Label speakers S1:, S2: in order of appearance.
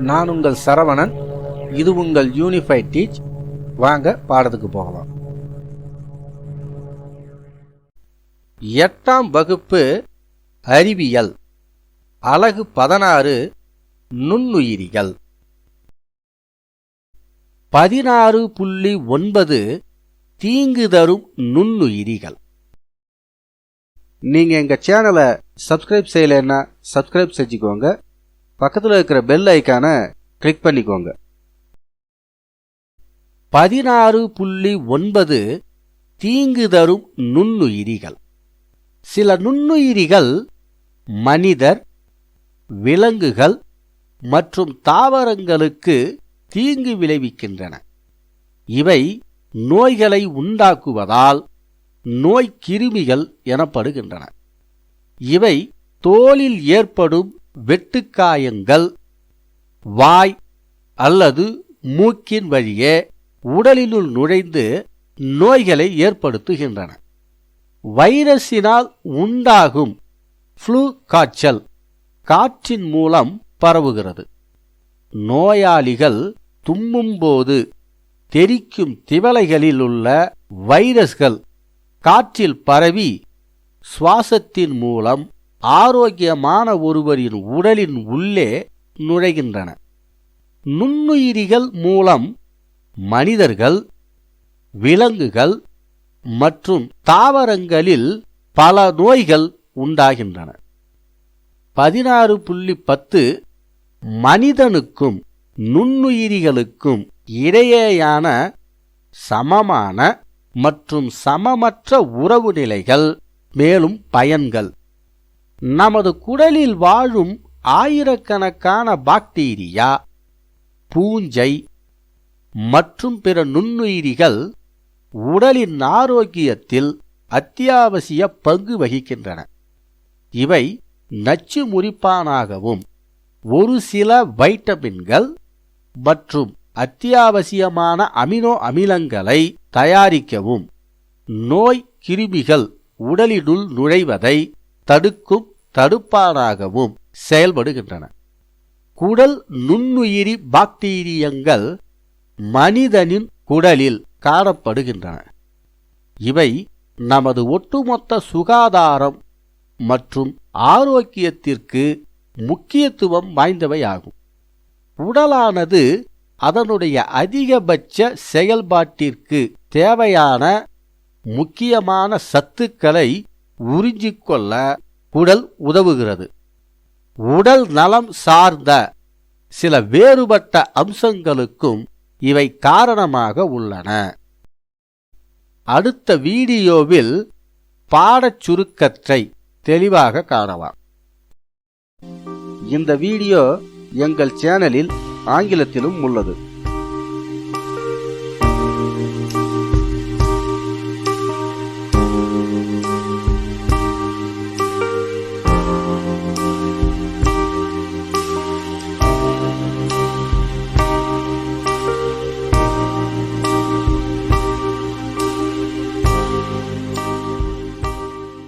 S1: நான் உங்கள் சரவணன். இது உங்கள் யூனிஃபைட் டீச் வாங்க பாடத்துக்கு போகலாம். எட்டாம் வகுப்பு அறிவியல். அலகு பதினாறு நுண்ணுயிரிகள். பதினாறு புள்ளி ஒன்பது தீங்கு தரும் நுண்ணுயிரிகள். நீங்கள் எங்கள் சேனலை சப்ஸ்கிரைப் செய்யலைன்னா சப்ஸ்கிரைப் செஞ்சுக்கோங்க. பக்கத்தில் இருக்கிற பெல் ஐக்கானை கிளிக் பண்ணிக்கோங்க. பதினாறு புள்ளி ஒன்பது தீங்கு தரும் நுண்ணுயிரிகள். சில நுண்ணுயிரிகள் மனிதர் விலங்குகள் மற்றும் தாவரங்களுக்கு தீங்கு விளைவிக்கின்றன. இவை நோய்களை உண்டாக்குவதால் நோய் கிருமிகள் எனப்படுகின்றன. இவை தோலில் ஏற்படும் வெட்டுக்காயங்கள் வாய் அல்லது மூக்கின் வழியே உடலினுள் நுழைந்து நோய்களை ஏற்படுத்துகின்றன. வைரஸினால் உண்டாகும் ஃப்ளூ காய்ச்சல் காற்றின் மூலம் பரவுகிறது. நோயாளிகள் தும்மும்போது தெரிக்கும் திவலைகளில் உள்ள வைரஸ்கள் காற்றில் பரவி சுவாசத்தின் மூலம் ஆரோக்கியமான ஒருவரின் உடலின் உள்ளே நுழைகின்றன. நுண்ணுயிரிகள் மூலம் மனிதர்கள் விலங்குகள் மற்றும் தாவரங்களில் பல நோய்கள் உண்டாகின்றன. பதினாறு புள்ளி பத்து மனிதனுக்கும் நுண்ணுயிரிகளுக்கும் இடையேயான சமமான மற்றும் சமமற்ற உறவு நிலைகள் மேலும் பயன்கள். நமது குடலில் வாழும் ஆயிரக்கணக்கான பாக்டீரியா பூஞ்சை மற்றும் பிற நுண்ணுயிரிகள் உடலின் ஆரோக்கியத்தில் அத்தியாவசிய பங்கு வகிக்கின்றன. இவை நச்சு முறிப்பானாகவும் ஒரு சில வைட்டமின்கள் மற்றும் அத்தியாவசியமான அமினோ அமிலங்களை தயாரிக்கவும். நோய் கிருமிகள் உடலினுள் நுழைவதை தடுக்கும் தடுப்பானாகவும் செயல்படுகின்றன. குடல் நுண்ணுயிரி பாக்டீரியங்கள் மனிதனின் குடலில் காணப்படுகின்றன. இவை நமது ஒட்டுமொத்த சுகாதாரம் மற்றும் ஆரோக்கியத்திற்கு முக்கியத்துவம் வாய்ந்தவையாகும். உடலானது அதனுடைய அதிகபட்ச செயல்பாட்டிற்கு தேவையான முக்கியமான சத்துக்களை உறிஞ்சிக்கொள்ள குடல் உதவுகிறது. உடல் நலம் சார்ந்த சில வேறுபட்ட அம்சங்களுக்கும் இவை காரணமாக உள்ளன. அடுத்த வீடியோவில் பாடச் சுருக்கத்தை தெளிவாக காணலாம். இந்த வீடியோ எங்கள் சேனலில் ஆங்கிலத்திலும் உள்ளது.